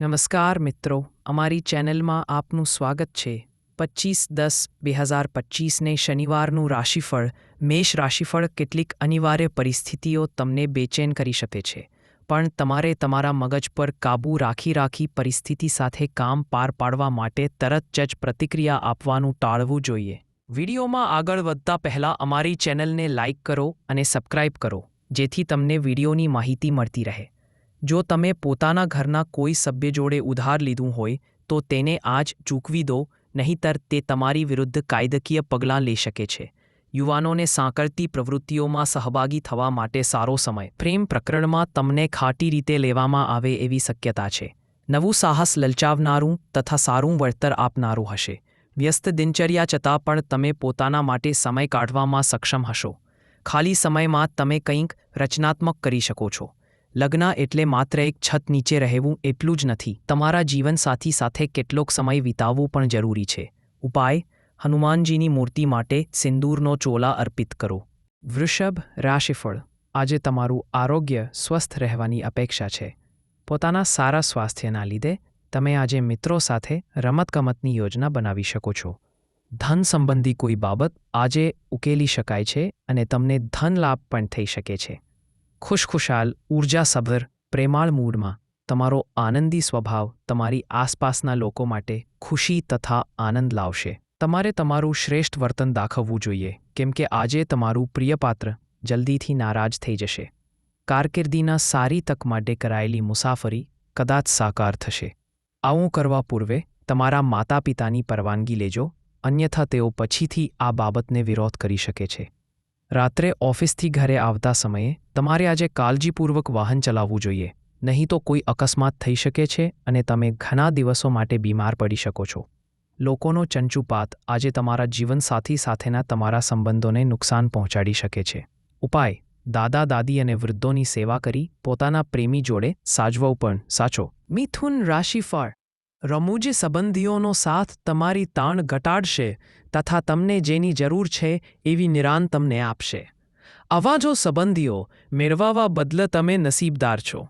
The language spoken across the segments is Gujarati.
નમસ્કાર મિત્રો, અમારી ચેનલમાં આપનું સ્વાગત છે. પચીસ દસ બે હજાર પચીસને શનિવારનું રાશિફળ, મેષ રાશિફળ કેટલીક અનિવાર્ય પરિસ્થિતિઓ તમને બેચેન કરી શકે છે. પણ તમારે તમારા મગજ પર કાબૂ રાખી રાખી પરિસ્થિતિ સાથે કામ પાર પાડવા માટે તરત જ પ્રતિક્રિયા આપવાનું ટાળવું જોઈએ. વિડીયોમાં આગળ વધતા પહેલાં અમારી ચેનલને લાઇક કરો અને સબસ્ક્રાઇબ કરો, જેથી તમને વિડીયોની માહિતી મળતી રહે. જો તમે પોતાના ઘરના કોઈ સભ્ય જોડે ઉધાર લીધું હોય, તો તેને આજ ચૂકવી દો, નહીંતર તે તમારી વિરુદ્ધ કાયદકીય પગલાં લઈ શકે છે. યુવાનોને સાંકળતી પ્રવૃત્તિઓમાં સહભાગી થવા માટે સારો સમય. પ્રેમ પ્રકરણમાં તમને ખાટી રીતે લેવામાં આવે એવી શક્યતા છે. નવું સાહસ લલચાવનારું તથા સારું વળતર આપનારું હશે. વ્યસ્ત દિનચર્યા છતાં પણ તમે પોતાના માટે સમય કાઢવામાં સક્ષમ હશો. ખાલી સમયમાં તમે કંઈક રચનાત્મક કરી શકો છો. લગ્ન એટલે માત્ર એક છત નીચે રહેવું એટલું જ નથી. તમારા જીવનસાથી સાથે કેટલોક સમય વિતાવવું પણ જરૂરી છે. ઉપાય, હનુમાનજીની મૂર્તિ માટે સિંદૂરનો ચોલા અર્પિત કરો. વૃષભ રાશિફળ, આજે તમારું આરોગ્ય સ્વસ્થ રહેવાની અપેક્ષા છે. પોતાના સારા સ્વાસ્થ્યના લીધે તમે આજે મિત્રો સાથે રમતગમતની યોજના બનાવી શકો છો. ધન સંબંધી કોઈ બાબત આજે ઉકેલી શકાય છે અને તમને ધન લાભ પણ થઈ શકે છે. ખુશખુશાલ ઊર્જાસભર પ્રેમાળ મૂડમાં તમારો આનંદી સ્વભાવ તમારી આસપાસના લોકો માટે ખુશી તથા આનંદ લાવશે. તમારે તમારું શ્રેષ્ઠ વર્તન દાખવવું જોઈએ, કેમ કે આજે તમારું પ્રિયપાત્ર જલ્દીથી નારાજ થઈ જશે. કારકિર્દીના સારી તક માટે કરાયેલી મુસાફરી કદાચ સાકાર થશે. આવું કરવા પૂર્વે તમારા માતા પિતાની પરવાનગી લેજો, અન્યથા તેઓ પછીથી આ બાબતને વિરોધ કરી શકે છે. રાત્રે ઓફિસથી ઘરે આવતા સમયે તમારે આજે કાળજીપૂર્વક વાહન ચલાવવું જોઈએ, નહીં તો કોઈ અકસ્માત થઈ શકે છે અને તમે ઘણા દિવસો માટે બીમાર પડી શકો છો. લોકોનો ચંચુપાત આજે તમારા જીવનસાથી સાથેના તમારા સંબંધોને નુકસાન પહોંચાડી શકે છે. ઉપાય, દાદા, દાદી અને વૃદ્ધોની સેવા કરી પોતાના પ્રેમી જોડે સાજવવું પણ સાચો. મિથુન રાશિફળ રમૂજી સંબંધીઓનો સાથ તમારી તાણ ઘટાડશે તથા તમને જેની જરૂર છે એવી નિરાન તમને આપશે. આવા જો સંબંધીઓ મેળવવા બદલે તમે નસીબદાર છો.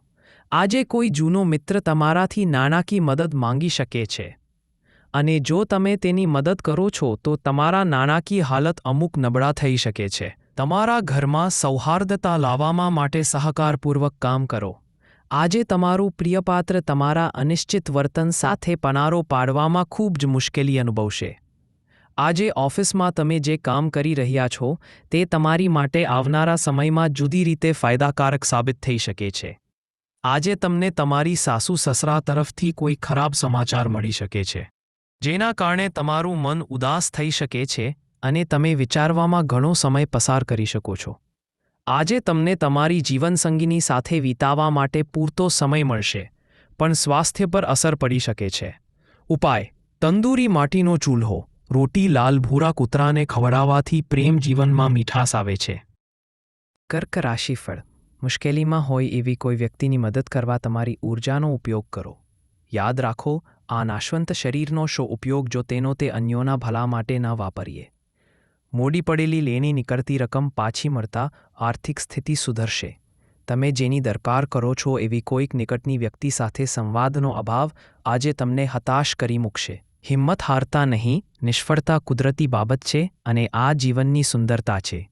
આજે કોઈ જૂનો મિત્ર તમારાથી નાણાકી મદદ માંગી શકે છે. અને જો તમે તેની મદદ કરો છો તો તમારા નાણાકી હાલત અમુક નબળા થઈ શકે છે. તમારા ઘરમાં સૌહાર્દતા લાવવામાં માટે સહકારપૂર્વક કામ કરો. આજે તમારું પ્રિયપાત્ર તમારા અનિશ્ચિત વર્તન સાથે પનારો પાડવામાં ખૂબ જ મુશ્કેલી અનુભવશે. આજે ઓફિસમાં તમે જે કામ કરી રહ્યા છો, તે તમારી માટે આવનારા સમયમાં જુદી રીતે ફાયદાકારક સાબિત થઈ શકે છે. આજે તમને તમારી સાસુ સસરા તરફથી કોઈ ખરાબ સમાચાર મળી શકે છે. જેના કારણે તમારું મન ઉદાસ થઈ શકે છે અને તમે વિચારવામાં ઘણો સમય પસાર કરી શકો છો. આજે તમને તમારી જીવનસંગીની સાથે વિતાવવા માટે પૂરતો સમય મળશે, પણ સ્વાસ્થ્ય પર અસર પડી શકે છે. ઉપાય, તંદૂરી માટીનો ચૂલ્હો, રોટી લાલ ભૂરા કૂતરાને ખવડાવવાથી પ્રેમ જીવનમાં મીઠાશ આવે છે. કર્ક રાશિફળ મુશ્કેલીમાં હોય એવી કોઈ વ્યક્તિની મદદ કરવા તમારી ઊર્જાનો ઉપયોગ કરો. યાદ રાખો, આ નાશવંત શરીરનો શો ઉપયોગ જો તેનો તે અન્યોના ભલા માટે ન વાપરીએ. મોડી પડેલી લેણી નીકળતી રકમ પાછી મળતા આર્થિક સ્થિતિ સુધરશે. તમે જેની દરકાર કરો છો એવી કોઈક નિકટની વ્યક્તિ સાથે સંવાદનો અભાવ આજે તમને હતાશ કરી મૂકશે. હિંમત હારતા નહીં, નિષ્ફળતા કુદરતી બાબત છે અને આ જીવનની સુંદરતા છે.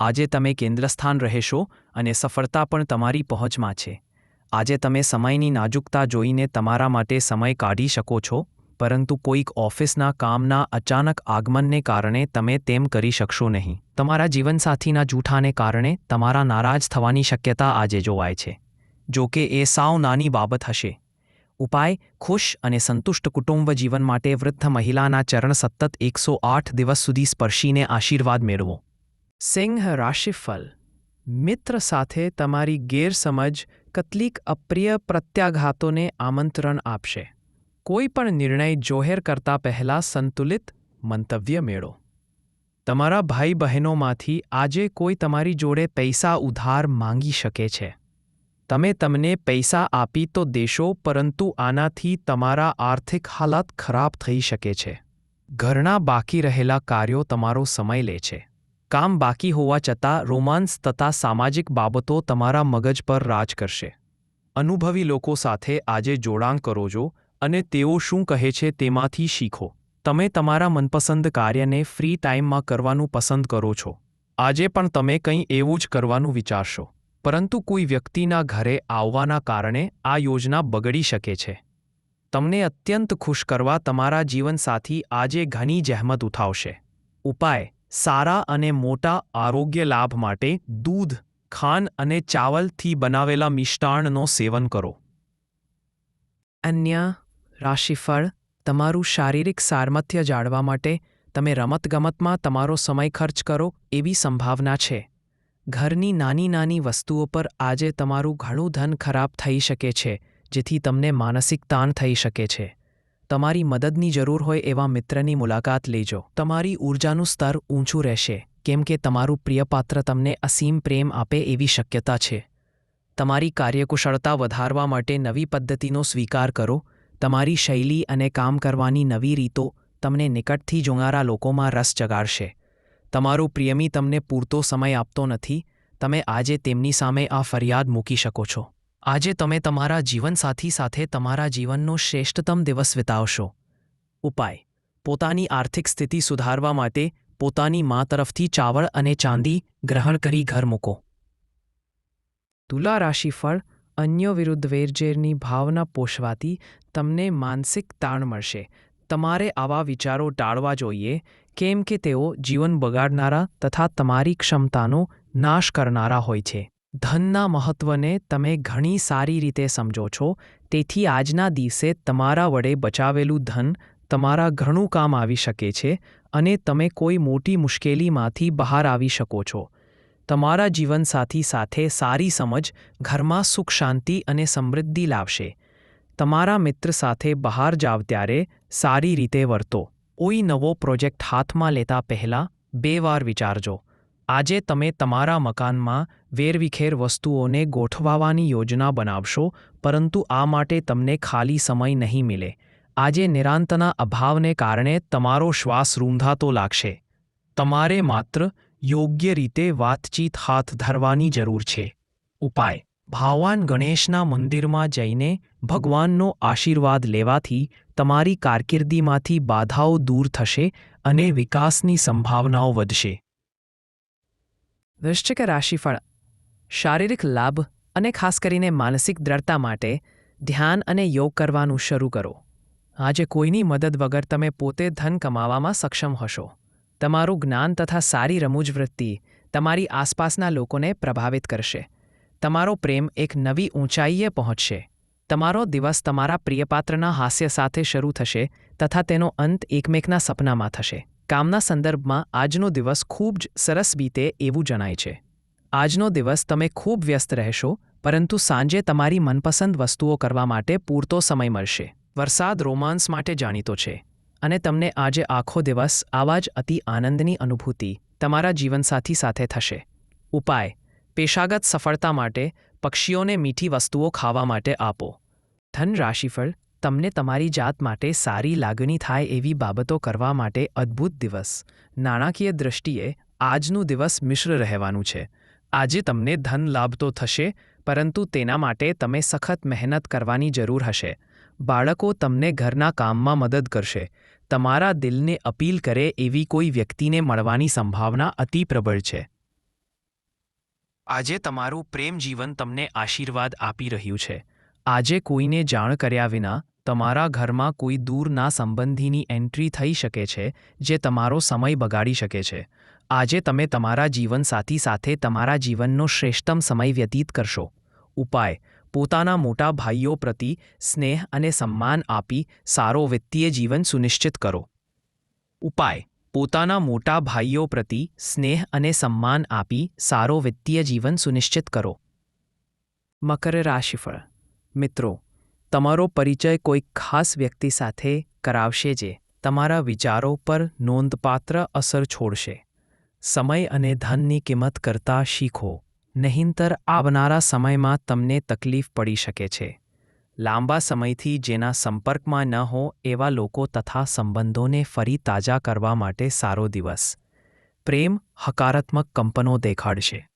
આજે તમે કેન્દ્રસ્થાન રહેશો અને સફળતા પણ તમારી પહોંચમાં છે. આજે તમે સમયની નાજુકતા જોઈને તમારા માટે સમય કાઢી શકો છો પરંતુ કોઈક ઓફિસના કામના અચાનક આગમનને કારણે તમે તેમ કરી શકશો નહીં. તમારા જીવનસાથીના જૂઠાને કારણે તમારા નારાજ થવાની શક્યતા આજે જોવાય છે. જો કે એ સાવ નાની બાબત હશે. ઉપાય, ખુશ અને સંતુષ્ટ કુટુંબ જીવન માટે વૃદ્ધ મહિલાના ચરણ સતત એકસો આઠ દિવસ સુધી સ્પર્શીને આશીર્વાદ મેળવો. સિંહ રાશિફલ. મિત્ર સાથે તમારી ગેરસમજ, કેટલીક અપ્રિય પ્રત્યાઘાતોને આમંત્રણ આપશે. કોઈ પણ નિર્ણય જોહેર કરતા પહેલાં સંતુલિત મંતવ્ય મેળો. તમારા ભાઈ બહેનોમાંથી આજે કોઈ તમારી જોડે પૈસા ઉધાર માંગી શકે છે. તમે તમને પૈસા આપી તો દેશો, પરંતુ આનાથી તમારા આર્થિક હાલાત ખરાબ થઈ શકે છે. ઘરના બાકી રહેલા કાર્યો તમારો સમય લે છે. કામ બાકી હોવા છતાં રોમાન્સ તથા સામાજિક બાબતો તમારા મગજ પર રાજ કરશે. અનુભવી લોકો સાથે આજે જોડાણ કરો છો અને તેઓ શું કહે છે તેમાંથી શીખો. તમે તમારા મનપસંદ કાર્યને ફ્રી ટાઈમમાં કરવાનું પસંદ કરો છો. આજે પણ તમે કંઈ એવું જ કરવાનું વિચારશો. પરંતુ કોઈ વ્યક્તિના ઘરે આવવાના કારણે આ યોજના બગડી શકે છે. તમને અત્યંત ખુશ કરવા તમારા જીવનસાથી આજે ઘણી જહેમત ઉઠાવશે. ઉપાય, સારા અને મોટા આરોગ્ય લાભ માટે દૂધ ખાંડ અને ચાવલથી બનાવેલા મિષ્ટાણનો સેવન કરો. અન્ય રાશિફળ તમારું શારીરિક સારમથ્ય જાળવા માટે તમે રમતગમતમાં તમારો સમય ખર્ચ કરો એવી સંભાવના છે. ઘરની નાની નાની વસ્તુઓ પર આજે તમારું ઘણું ધન ખરાબ થઈ શકે છે, જેથી તમને માનસિક તાણ થઈ શકે છે. તમારી મદદની જરૂર હોય એવા મિત્રની મુલાકાત લેજો. તમારી ઊર્જાનું સ્તર ઊંચું રહેશે, કેમ કે તમારું પ્રિયપાત્ર તમને અસીમ પ્રેમ આપે એવી શક્યતા છે. તમારી કાર્યકુશળતા વધારવા માટે નવી પદ્ધતિનો સ્વીકાર કરો તમારી શૈલી અને કામ કરવાની નવી રીતો તમને નિકટથી જોનારા લોકોમાં રસ જગાડશે. તમારો પ્રિયમી તમને પૂરતો સમય આપતો નથી, તમે આજે તેમની સામે આ ફરિયાદ મૂકી શકો છો. આજે તમે તમારા જીવનસાથી સાથે તમારા જીવનનો શ્રેષ્ઠતમ દિવસ વિતાવશો. ઉપાય. પોતાની આર્થિક સ્થિતિ સુધારવા માટે પોતાની મા તરફથી ચાવળ અને ચાંદી ગ્રહણ કરી ઘર મૂકો. તુલા રાશિફળ અન્યો વિરુદ્ધ વેરઝેરની ભાવના પોષવાથી તમને માનસિક તાણ મળશે. તમારે આવા વિચારો ટાળવા જોઈએ, કેમ કે તેઓ જીવન બગાડનારા તથા તમારી ક્ષમતાનો નાશ કરનારા હોય છે. ધનના મહત્વને તમે ઘણી સારી રીતે સમજો છો, તેથી આજના દિવસે તમારા વડે બચાવેલું ધન તમારા ઘણું કામ આવી શકે છે અને તમે કોઈ મોટી મુશ્કેલીમાંથી બહાર આવી શકો છો. તમારા જીવનસાથી સાથે સારી સમજ ઘરમાં સુખ શાંતિ અને સમૃદ્ધિ લાવશે. તમારા મિત્ર સાથે બહાર જાવ ત્યારે સારી રીતે વર્તો. કોઈ નવો પ્રોજેક્ટ હાથમાં લેતા પહેલાં બે વાર વિચારજો. આજે તમે તમારા મકાનમાં વેરવિખેર વસ્તુઓને ગોઠવાવાની યોજના બનાવશો, પરંતુ આ માટે તમને ખાલી સમય નહીં મિલે. આજે નિરાંતના અભાવને કારણે તમારો શ્વાસ રૂંધાતો લાગશે. તમારે માત્ર યોગ્ય રીતે વાતચીત હાથ ધરવાની જરૂર છે. ઉપાય. ભગવાન ગણેશના મંદિરમાં જઈને ભગવાનનો આશીર્વાદ લેવાથી તમારી કારકિર્દીમાંથી બાધાઓ દૂર થશે અને વિકાસની સંભાવનાઓ વધશે. વૃશ્ચિક રાશિફળ. શારીરિક લાભ અને ખાસ કરીને માનસિક દ્રઢતા માટે ધ્યાન અને યોગ કરવાનું શરૂ કરો. આજે કોઈની મદદ વગર તમે પોતે ધન કમાવામાં સક્ષમ હશો. તમારું જ્ઞાન તથા સારી રમૂજ વૃત્તિ તમારી આસપાસના લોકોને પ્રભાવિત કરશે. તમારો પ્રેમ એક નવી ઊંચાઈએ પહોંચશે. તમારો દિવસ તમારા પ્રિયપાત્રના હાસ્ય સાથે શરૂ થશે તથા તેનો અંત એકમેકના સપનામાં થશે. કામના સંદર્ભમાં આજનો દિવસ ખૂબ જ સરસ બીતે એવું જણાય છે. આજનો દિવસ તમે ખૂબ વ્યસ્ત રહેશો, પરંતુ સાંજે તમારી મનપસંદ વસ્તુઓ કરવા માટે પૂરતો સમય મળશે. વરસાદ રોમાન્સ માટે જાણીતો છે. અને તમને આજે આખો દિવસ આવા જ અતિ આનંદની અનુભૂતિ તમારા જીવનસાથી સાથે થશે. ઉપાય. પેશાગત સફળતા માટે પક્ષીઓને મીઠી વસ્તુઓ ખાવા માટે આપો. ધન રાશિફળ, તમને તમારી જાત માટે સારી લાગણી થાય એવી બાબતો કરવા માટે અદ્ભુત દિવસ. નાણાકીય દૃષ્ટિએ આજનું દિવસ મિશ્ર રહેવાનું છે. આજે તમને ધન લાભ તો થશે, પરંતુ તેના માટે તમે સખત મહેનત કરવાની જરૂર હશે. બાળકો તમને ઘરના કામમાં મદદ કરશે. તમારા દિલને અપીલ કરે એવી કોઈ વ્યક્તિને મળવાની સંભાવના અતિ પ્રબળ છે. આજે તમારું પ્રેમ જીવન તમને આશીર્વાદ આપી રહ્યું છે. આજે કોઈને જાણ કર્યા વિના તમારા ઘરમાં કોઈ દૂરના સંબંધીની એન્ટ્રી થઈ શકે છે, જે તમારો સમય બગાડી શકે છે. આજે તમે તમારા જીવનસાથી સાથે તમારા જીવનનો શ્રેષ્ઠતમ સમય વ્યતીત કરશો. ઉપાય, પોતાના મોટા ભાઈઓ પ્રતિ સ્નેહ અને સન્માન આપી સારો વિત્તીય જીવન સુનિશ્ચિત કરો. ઉપાય પોતાના મોટા ભાઈઓ પ્રતિ સ્નેહ અને સન્માન આપી સારો વિત્તીય જીવન સુનિશ્ચિત કરો. મકર રાશિફળ. મિત્રો, તમારો પરિચય કોઈ ખાસ વ્યક્તિ સાથે કરાવશે જે તમારા વિચારો પર નોંધપાત્ર અસર છોડશે. સમય અને ધનની કિંમત કરતા શીખો. નહીંતર આવનારા સમયમાં તમને તકલીફ પડી શકે છે. લાંબા સમયથી જેના સંપર્કમાં ન હો એવા લોકો તથા સંબંધોને ફરી તાજા કરવા માટે સારો દિવસ. પ્રેમ હકારાત્મક કંપનો દેખાડશે.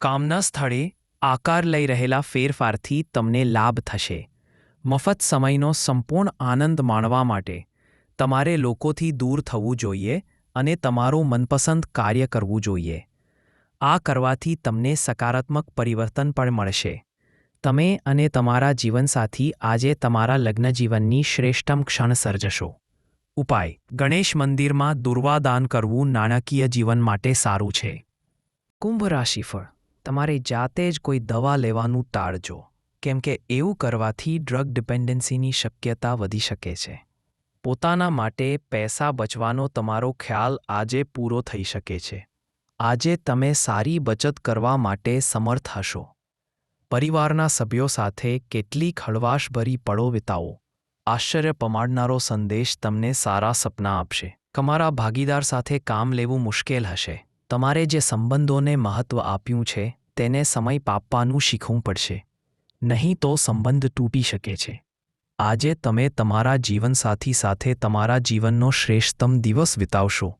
કામના સ્થળે આકાર લઈ રહેલા ફેરફારથી તમને લાભ થશે. મફત સમયનો સંપૂર્ણ આનંદ માણવા માટે તમારે લોકોથી દૂર થવું જોઈએ અને તમારું મનપસંદ કાર્ય કરવું જોઈએ. આ કરવાથી તમને સકારાત્મક પરિવર્તન પણ મળશે. તમે અને તમારા જીવનસાથી આજે તમારા લગ્નજીવનની શ્રેષ્ઠમ ક્ષણ સર્જશો. ઉપાય, ગણેશ મંદિરમાં દુર્વાદાન કરવું નાણાકીય જીવન માટે સારું છે. કુંભ રાશિફળ, તમારે જાતે જ કોઈ દવા લેવાનું ટાળજો, કેમ કે એવું કરવાથી ડ્રગ ડિપેન્ડન્સીની શક્યતા વધી શકે છે. પોતાના માટે પૈસા બચવાનો તમારો ખ્યાલ આજે પૂરો થઈ શકે છે. આજે તમે સારી બચત કરવા માટે સમર્થ હશો. પરિવારના સભ્યો સાથે કેટલીક હળવાશભરી પળો વિતાવો. આશ્ચર્ય પમાડનારો સંદેશ તમને સારા સપના આપશે. તમારા ભાગીદાર સાથે કામ લેવું મુશ્કેલ હશે. તમારે જે સંબંધોને મહત્ત્વ આપ્યું છે, તેને સમય પાપવાનું શીખવું પડશે. નહીં તો સંબંધ તૂટી શકે છે. આજે તમે તમારા જીવનસાથી સાથે તમારા જીવનનો શ્રેષ્ઠતમ દિવસ વિતાવશો.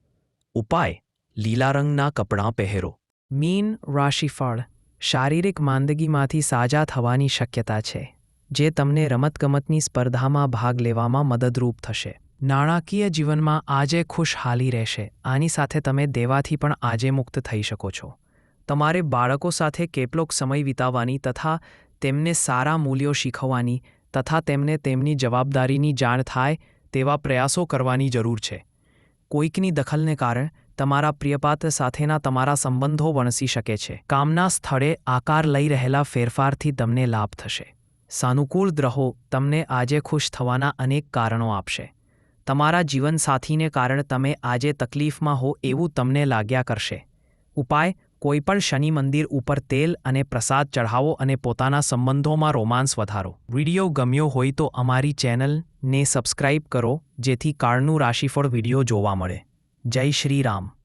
ઉપાય, લીલા રંગના કપડાં પહેરો. મીન રાશિફળ શારીરિક માંદગીમાંથી સાજા થવાની શક્યતા છે, જે તમને રમતગમતની સ્પર્ધામાં ભાગ લેવામાં મદદરૂપ થશે. નાણાકીય જીવનમાં આજે ખુશહાલી રહેશે, આની સાથે તમે દેવાથી પણ આજે મુક્ત થઈ શકો છો. તમારે બાળકો સાથે કેટલોક સમય વિતાવવાની તથા તેમને સારા મૂલ્યો શીખવવાની તથા તેમને તેમની જવાબદારીની જાણ થાય તેવા પ્રયાસો કરવાની જરૂર છે. કોઈકની દખલને કારણે તમારા પ્રિયપાત્ર સાથેના તમારા સંબંધો વણસી શકે છે. કામના સ્થળે આકાર લઈ રહેલા ફેરફારથી તમને લાભ થશે. સાનુકૂળ ગ્રહો તમને આજે ખુશ થવાના અનેક કારણો આપશે. તમારા જીવનસાથીને કારણે તમે આજે તકલીફમાં હો એવું તમને લાગ્યા કરશે. ઉપાય, કોઈપણ શનિ મંદિર ઉપર તેલ અને પ્રસાદ ચઢાવો અને પોતાના સંબંધોમાં રોમાન્સ વધારો. વિડિયો ગમ્યો હોય તો અમારી ચેનલને સબસ્ક્રાઇબ કરો, જેથી કાળનું રાશિફળ વીડિયો જોવા મળે. જય શ્રી રામ.